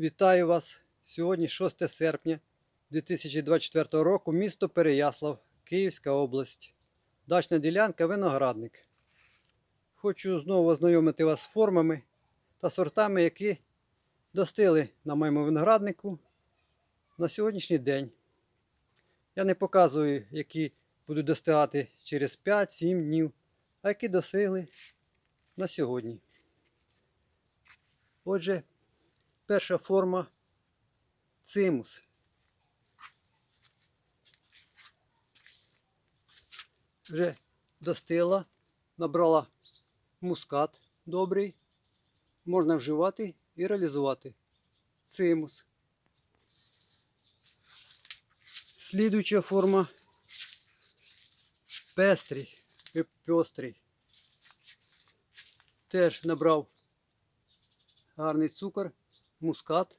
Вітаю вас! Сьогодні 6 серпня 2024 року, місто Переяслав, Київська область. Дачна ділянка виноградник. Хочу знову ознайомити вас з формами та сортами, які достигли на моєму винограднику на сьогоднішній день. Я не показую, які будуть достигати через 5-7 днів, а які достигли на сьогодні. Отже, перша форма цимус. Вже достигла, набрала мускат добрий, можна вживати і реалізувати. Цимус. Слідуюча форма пестрий, пестрий. Теж набрав гарний цукор, мускат.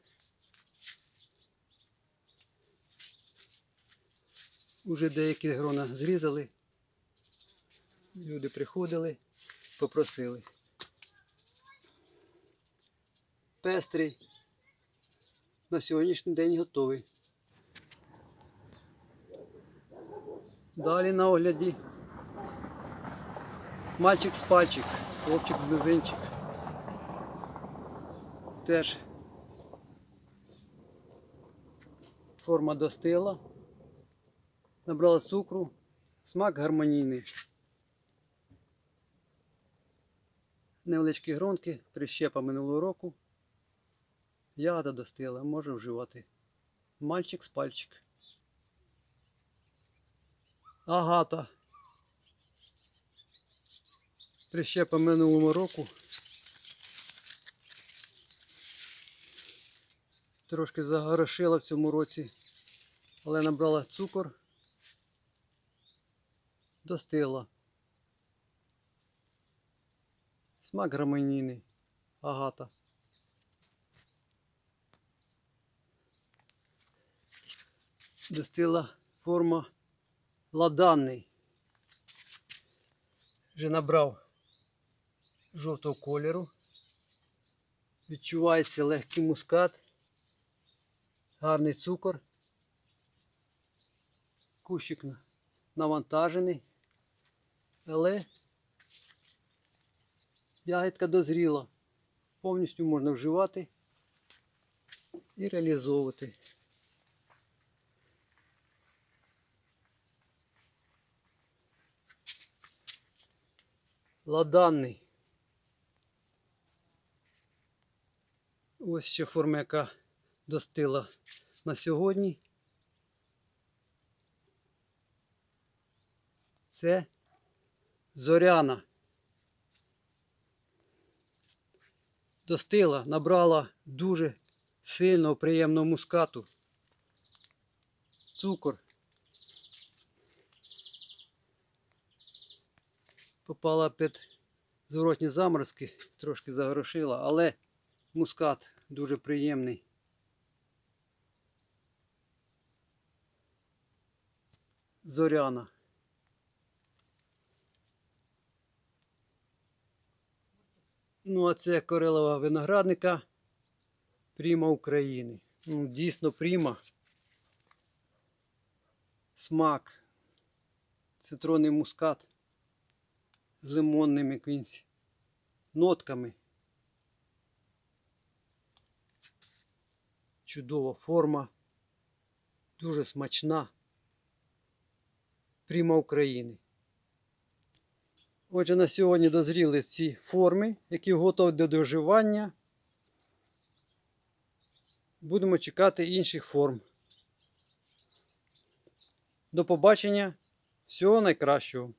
Уже деякі грона зрізали. Люди приходили, попросили. Пестрий. На сьогоднішній день готовий. Далі на огляді. Мальчик з пальчик, хлопчик з мизинчик. Теж форма достигла. Набрала цукру, смак гармонійний. Невеличкі гронки, прищепа минулого року. Ягода достигла, може вживати. Мальчик з пальчик. Агата. Прищепа минулого року. Трошки загорошила в цьому році, але набрала цукор, достигла. Смак гармонійний. Агата. Достигла форма ладанний. Вже набрав жовтого кольору. Відчувається легкий мускат, гарний цукор. Кущик навантажений, але ягідка дозріла. Повністю можна вживати і реалізовувати. Ладанний. Ось ще форма, яка достигла на сьогодні. Це зоряна. Достигла, набрала дуже сильного приємного мускату. Цукор. Попала під зворотні заморозки, трошки загорошила, але мускат дуже приємний. Зоряна. Ну, а це корелова виноградника Пріма України. Ну, дійсно пріма. Смак. Цитронний мускат з лимонними якимось нотками. Чудова форма. Дуже смачна. Пріма України. Отже, на сьогодні дозріли ці форми, які готові до доживання. Будемо чекати інших форм. До побачення. Всього найкращого.